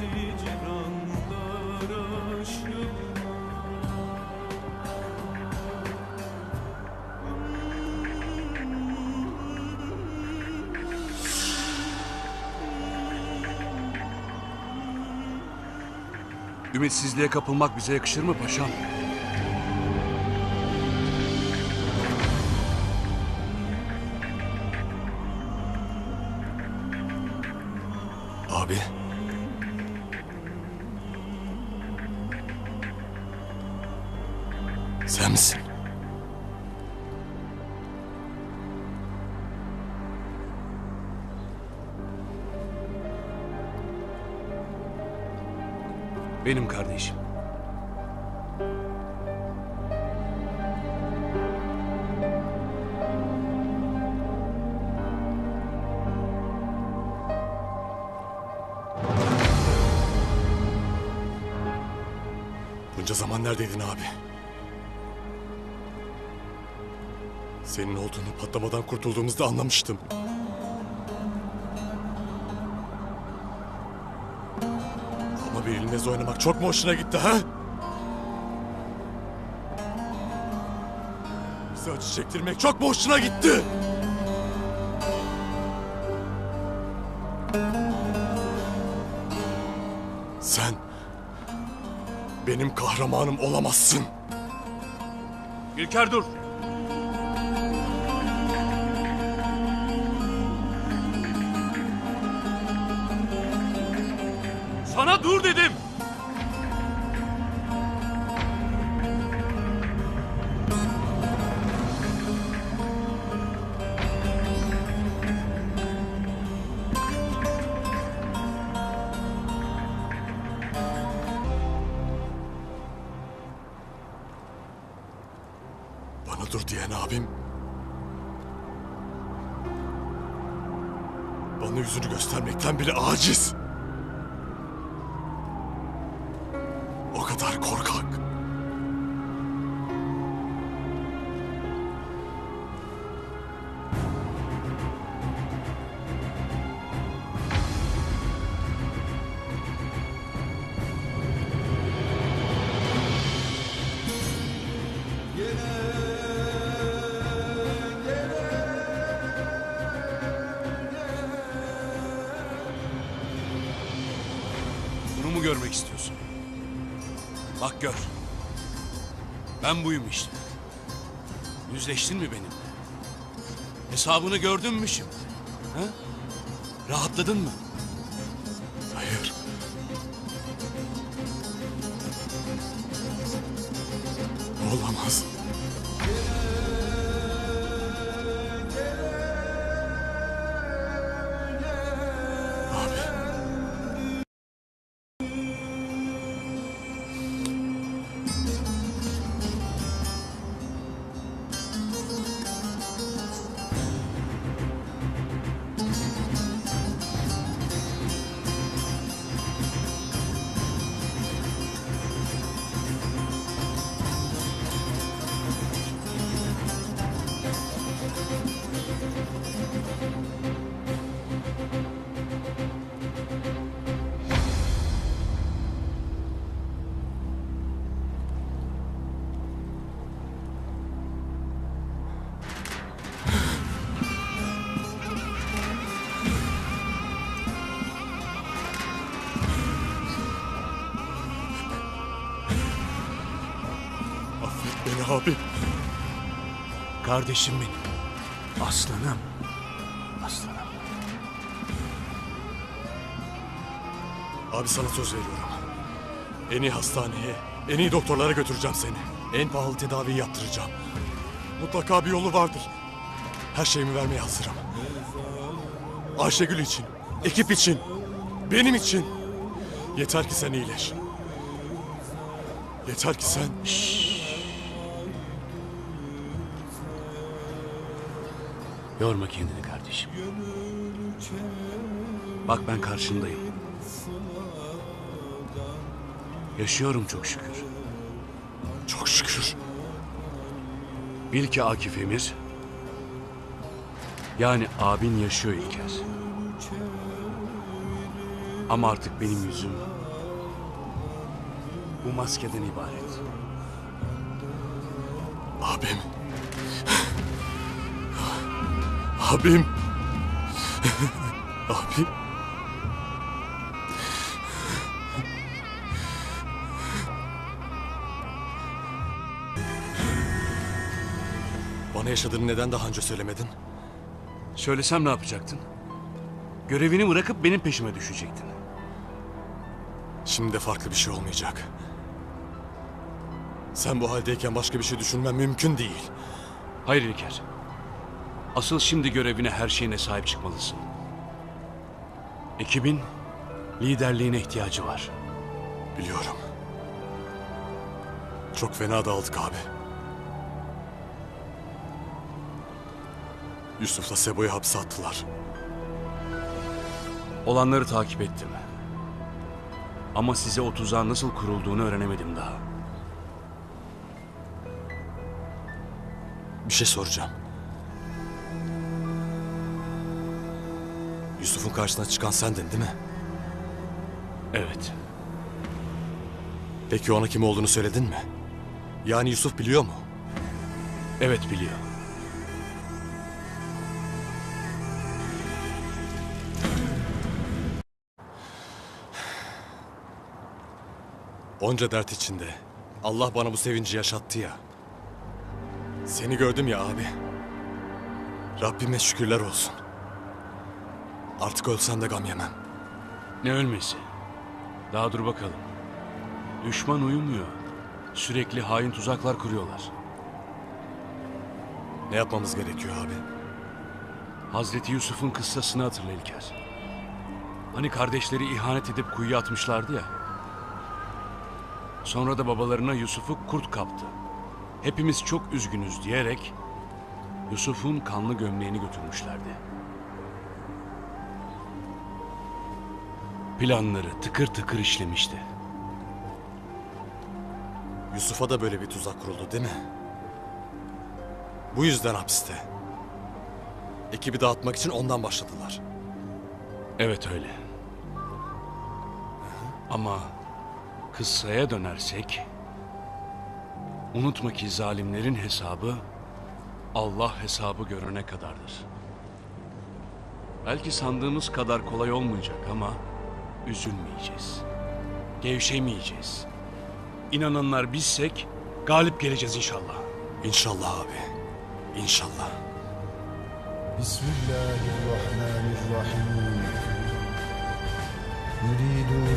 hicranlar aşkına Ümitsizliğe kapılmak bize yakışır mı paşam? Abi. Sen misin? Benim kardeşim. Bunca zaman neredeydin abi? Senin olduğunu patlamadan kurtulduğumuzda anlamıştım. Ama bir elinle oynamak çok mu hoşuna gitti ha? Bize acı çektirmek çok mu hoşuna gitti? Sen benim kahramanım olamazsın. İlker dur. Sana dur dedim. Bana dur diyen abim... Bana yüzünü göstermekten bile aciz. Bunu mu görmek istiyorsun? Bak gör. Ben buyum işte. Yüzleştin mi benimle? Hesabını gördün mü şimdi? Ha? Rahatladın mı? Hayır. Olamaz. Abi. Abi. Kardeşim benim. Aslanım. Aslanım. Abi sana söz veriyorum. En iyi hastaneye, en iyi doktorlara götüreceğim seni. En pahalı tedaviyi yaptıracağım. Mutlaka bir yolu vardır. Her şeyimi vermeye hazırım. Ayşegül için, ekip için, benim için. Yeter ki sen iyileş. Yeter ki sen... Yorma kendini kardeşim. Bak ben karşındayım. Yaşıyorum çok şükür. Çok şükür. Bil ki Akif Emir, yani abin yaşıyor İlker. Ama artık benim yüzüm bu maskeden ibaret. Abim. Abim. Abim. Bana yaşadığını neden daha önce söylemedin? Söylesem ne yapacaktın? Görevini bırakıp benim peşime düşecektin. Şimdi de farklı bir şey olmayacak. Sen bu haldeyken başka bir şey düşünmen mümkün değil. Hayır İlker. Asıl şimdi görevine her şeyine sahip çıkmalısın. Ekibin liderliğine ihtiyacı var. Biliyorum. Çok fena dağıldık abi. Yusuf'la Sebo'yu hapse attılar. Olanları takip ettim. Ama size o tuzağın nasıl kurulduğunu öğrenemedim daha. Bir şey soracağım. Yusuf'un karşısına çıkan sendin değil mi? Evet. Peki ona kim olduğunu söyledin mi? Yani Yusuf biliyor mu? Evet biliyor. Onca dert içinde. Allah bana bu sevinci yaşattı ya. Seni gördüm ya abi. Rabbime şükürler olsun. Artık ölsem de gam yemem. Ne ölmesi? Daha dur bakalım. Düşman uyumuyor. Sürekli hain tuzaklar kuruyorlar. Ne yapmamız gerekiyor abi? Hazreti Yusuf'un kıssasını hatırla İlker. Hani kardeşleri ihanet edip kuyuya atmışlardı ya. Sonra da babalarına Yusuf'u kurt kaptı. Hepimiz çok üzgünüz diyerek Yusuf'un kanlı gömleğini götürmüşlerdi. Planları tıkır tıkır işlemişti. Yusuf'a da böyle bir tuzak kuruldu değil mi? Bu yüzden hapiste. Ekibi dağıtmak için ondan başladılar. Evet öyle. Ama kıssaya dönersek unutma ki zalimlerin hesabı Allah hesabı görene kadardır. Belki sandığımız kadar kolay olmayacak ama üzülmeyeceğiz. Gevşemeyeceğiz. İnananlar bizsek galip geleceğiz inşallah. İnşallah abi. İnşallah. بسم الله الرحمن الرحيم يريدون